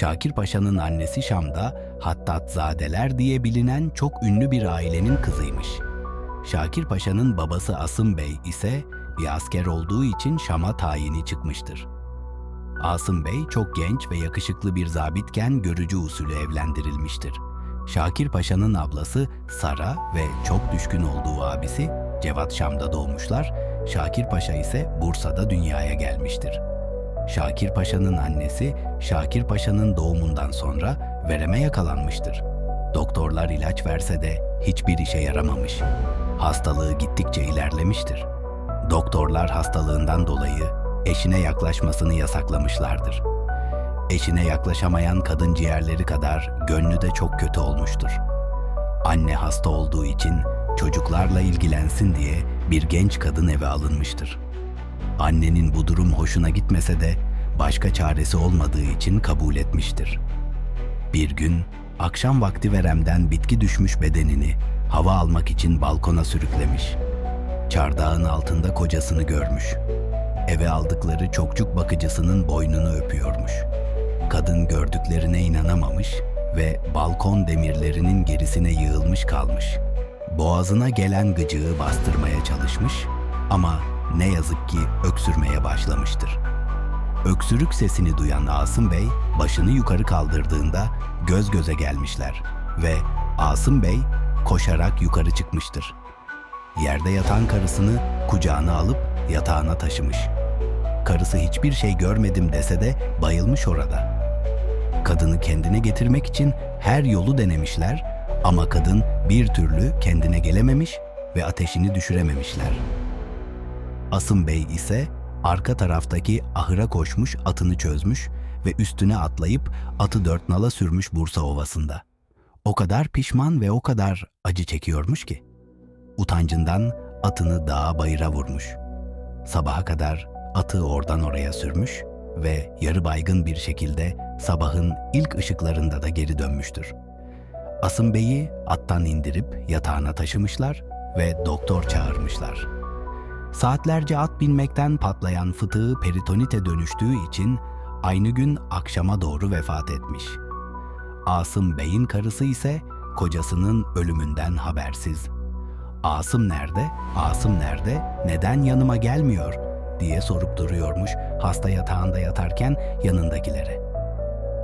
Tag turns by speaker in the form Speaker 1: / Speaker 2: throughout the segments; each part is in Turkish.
Speaker 1: Şakir Paşa'nın annesi Şam'da Hattatzadeler diye bilinen çok ünlü bir ailenin kızıymış. Şakir Paşa'nın babası Asım Bey ise bir asker olduğu için Şam'a tayini çıkmıştır. Asım Bey çok genç ve yakışıklı bir zabitken görücü usulü evlendirilmiştir. Şakir Paşa'nın ablası Sara ve çok düşkün olduğu abisi Cevat Şam'da doğmuşlar, Şakir Paşa ise Bursa'da dünyaya gelmiştir. Şakir Paşa'nın annesi Şakir Paşa'nın doğumundan sonra vereme yakalanmıştır. Doktorlar ilaç verse de hiçbir işe yaramamış. Hastalığı gittikçe ilerlemiştir. Doktorlar hastalığından dolayı eşine yaklaşmasını yasaklamışlardır. Eşine yaklaşamayan kadın ciğerleri kadar gönlü de çok kötü olmuştur. Anne hasta olduğu için çocuklarla ilgilensin diye bir genç kadın eve alınmıştır. Annenin bu durum hoşuna gitmese de başka çaresi olmadığı için kabul etmiştir. Bir gün akşam vakti veremden bitki düşmüş bedenini hava almak için balkona sürüklemiş. Çardağın altında kocasını görmüş. Eve aldıkları çokçuk bakıcısının boynunu öpüyormuş. Kadın gördüklerine inanamamış ve balkon demirlerinin gerisine yığılmış kalmış. Boğazına gelen gıcığı bastırmaya çalışmış ama ne yazık ki öksürmeye başlamıştır. Öksürük sesini duyan Asım Bey başını yukarı kaldırdığında göz göze gelmişler ve Asım Bey koşarak yukarı çıkmıştır. Yerde yatan karısını kucağına alıp yatağına taşımış. Karısı hiçbir şey görmedim dese de bayılmış orada. Kadını kendine getirmek için her yolu denemişler ama kadın bir türlü kendine gelememiş ve ateşini düşürememişler. Asım Bey ise arka taraftaki ahıra koşmuş atını çözmüş ve üstüne atlayıp atı dört nala sürmüş Bursa Ovası'nda. O kadar pişman ve o kadar acı çekiyormuş ki. Utancından atını dağa bayıra vurmuş. Sabaha kadar atı oradan oraya sürmüş ve yarı baygın bir şekilde sabahın ilk ışıklarında da geri dönmüştür. Asım Bey'i attan indirip yatağına taşımışlar ve doktor çağırmışlar. Saatlerce at binmekten patlayan fıtığı peritonite dönüştüğü için aynı gün akşama doğru vefat etmiş. Asım Bey'in karısı ise kocasının ölümünden habersiz. Asım nerede? Asım nerede? Neden yanıma gelmiyor? diye sorup duruyormuş hasta yatağında yatarken yanındakilere.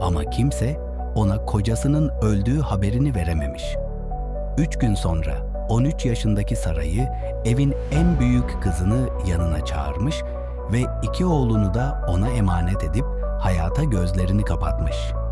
Speaker 1: Ama kimse ona kocasının öldüğü haberini verememiş. Üç gün sonra 13 yaşındaki Saray'ı evin en büyük kızını yanına çağırmış ve iki oğlunu da ona emanet edip hayata gözlerini kapatmış.''